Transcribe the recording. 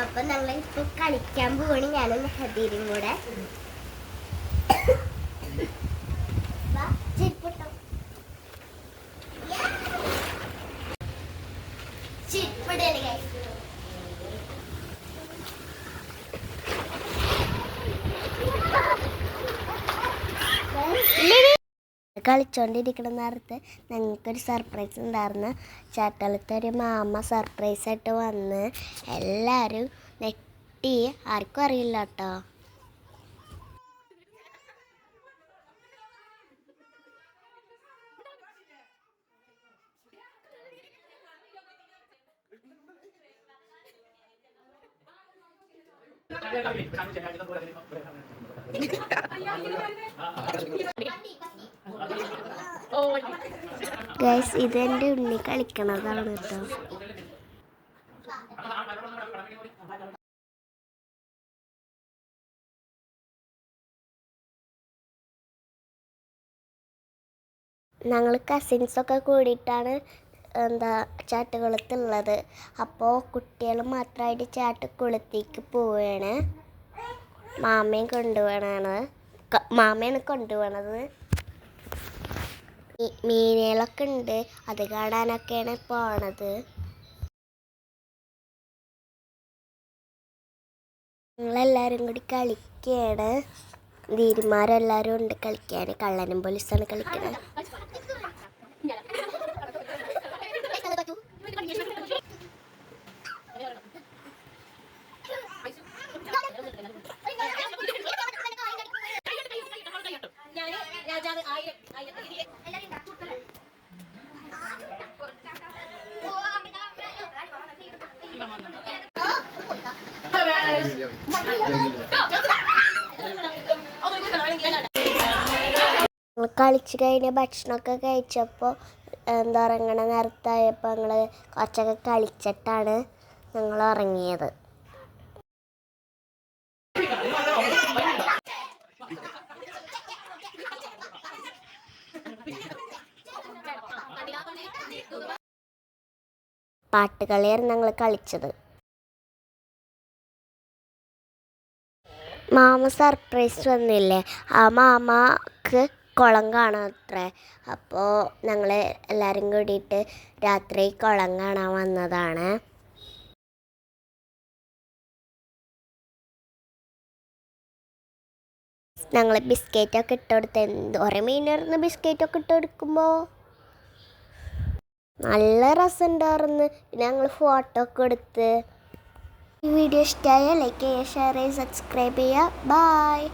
അപ്പൊ ഞങ്ങൾ ഇപ്പൊ കളിക്കാൻ പോവാണ് ഞാനും ഹദീരും കൂടെ. ചിരിപ്പിട്ടോ. ചിരിപ്പിടേ guys. കളിച്ചോണ്ടിരിക്കുന്ന നേരത്ത് ഞങ്ങൾക്കൊരു സർപ്രൈസ് ഉണ്ടായിരുന്നു ചാട്ടളത്തെ ഒരു മാമ സർപ്രൈസായിട്ട് വന്ന് എല്ലാവരും നെറ്റി ആർക്കും അറിയില്ല കേട്ടോ ഗൈസ് ഇത് എന്റെ ഉണ്ണി കളിക്കണതാണ് കേട്ടോ. ഞങ്ങൾ കസിൻസൊക്കെ കൂടിയിട്ടാണ് എന്താ ചാട്ടുകുളത്തുള്ളത് അപ്പോൾ കുട്ടികൾ മാത്രമായിട്ട് ചാട്ടുകുളത്തേക്ക് പോവുകയാണ് മാമയും കൊണ്ടുപോകണാണ് മാമയാണ് കൊണ്ടുപോകണത് മീനുകളൊക്കെ ഉണ്ട് അത് കാണാനൊക്കെയാണ് പോണത്. ഞങ്ങളെല്ലാവരും കൂടി കളിക്കുകയാണ് ധീരുമാരെല്ലാവരും ഉണ്ട് കളിക്കാൻ. കള്ളനും പോലീസാണ് കളിക്കുന്നത് ഞങ്ങൾ കളിച്ച് കഴിഞ്ഞ് ഭക്ഷണമൊക്കെ കഴിച്ചപ്പോൾ എന്താ ഉറങ്ങണ നേരത്തായപ്പോൾ ഞങ്ങൾ കുറച്ചൊക്കെ കളിച്ചിട്ടാണ് ഞങ്ങൾ ഉറങ്ങിയത്. പാട്ടുകളിയായിരുന്നു ഞങ്ങൾ കളിച്ചത്. മാമ സർപ്രൈസ് വന്നില്ലേ? ആ മാമക്ക് കുളം കാണാൻ അത്രേ അപ്പോൾ ഞങ്ങൾ എല്ലാവരും കൂടിയിട്ട് രാത്രി കുളം കാണാൻ വന്നതാണ്. ഞങ്ങൾ ബിസ്ക്കറ്റൊക്കെ ഇട്ട് കൊടുത്ത് എന്തോരം മീനായിരുന്നു ബിസ്ക്കറ്റൊക്കെ ഇട്ട് കൊടുക്കുമ്പോൾ നല്ല രസമുണ്ടായിരുന്നു. പിന്നെ ഞങ്ങൾ ഫോട്ടോ ഒക്കെ എടുത്ത്. ഈ വീഡിയോ ഇഷ്ടമായ ലൈക്ക് ചെയ്യുക ഷെയർ ചെയ്യുക സബ്സ്ക്രൈബ് ചെയ്യുക. ബായ്